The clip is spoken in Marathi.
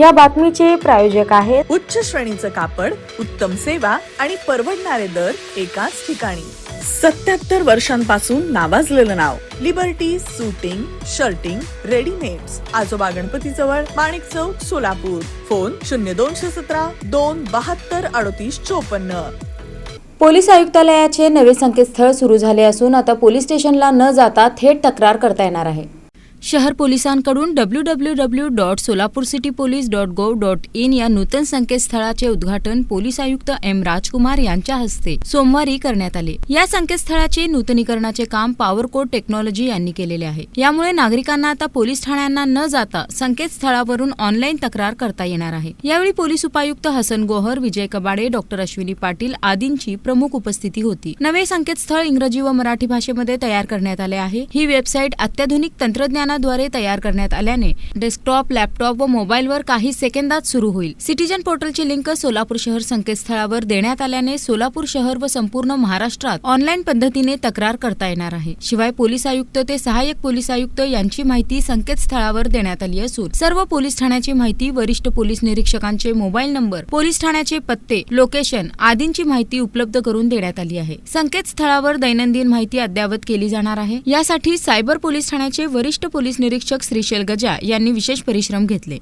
या बातमीचे प्रायोजक आहेत. उच्च श्रेणीचं कापड उत्तम सेवा आणि परवडणारे दर एकाच ठिकाणी. सत्याहत्तर वर्षांपासून नावाजलेलं नाव Liberty suiting shirting readymades Ajoba Ganpati जवळ माणिक चौक सोलापूर. फोन शून्य दोनशे सतरा दोन बहात्तर अडतीस चोपन्न. पोलीस आयुक्तालयाचे नवे संकेतस्थळ सुरू झाले असून आता पोलीस स्टेशनला न जाता थेट तक्रार करता येणार आहे. शहर पोलिसांकडून W W W dot Solapur city police dot gov dot in या नूतन संकेतस्थळाचे उद्घाटन पोलीस आयुक्त एम राजकुमार यांच्या हस्ते सोमवारी करण्यात आले. या संकेतस्थळाचे नूतनीकरणाचे काम पॉवरकोट टेक्नॉलॉजी यांनी केलेले आहे. यामुळे नागरिकांना आता पोलीस ठाण्यांना न जाता संकेतस्थळावरून ऑनलाईन तक्रार करता येणार आहे. यावेळी पोलीस उपायुक्त हसन गोहर विजय कबाडे डॉक्टर अश्विनी पाटील आदींची प्रमुख उपस्थिती होती. नवे संकेतस्थळ इंग्रजी व मराठी भाषेमध्ये तयार करण्यात आले आहे. ही वेबसाईट अत्याधुनिक तंत्रज्ञान तंत्रज्ञानाद्वारे तयार करण्यात आल्याने डेस्कटॉप लॅपटॉप व मोबाईलवर काही सेकंदात सुरू होईल. सिटीजन पोर्टलची लिंक सोलापूर शहर संकेतस्थळावर देण्यात आल्याने सोलापूर शहर व संपूर्ण महाराष्ट्रात ऑनलाईन पद्धतीने तक्रार करता येणार आहे. शिवाय पोलीस आयुक्त ते सहाय्यक पोलीस आयुक्त यांची माहिती संकेतस्थळावर देण्यात आली असून सर्व पोलीस ठाण्याची माहिती वरिष्ठ पोलीस निरीक्षकांचे मोबाईल नंबर पोलीस ठाण्याचे पत्ते लोकेशन आदींची माहिती उपलब्ध करून देण्यात आली आहे. संकेतस्थळावर दैनंदिन माहिती अद्यावत केली जाणार आहे. यासाठी सायबर पोलीस ठाण्याचे वरिष्ठ पोलीस निरीक्षक श्रीशैल गजा यांनी विशेष परिश्रम घेतले.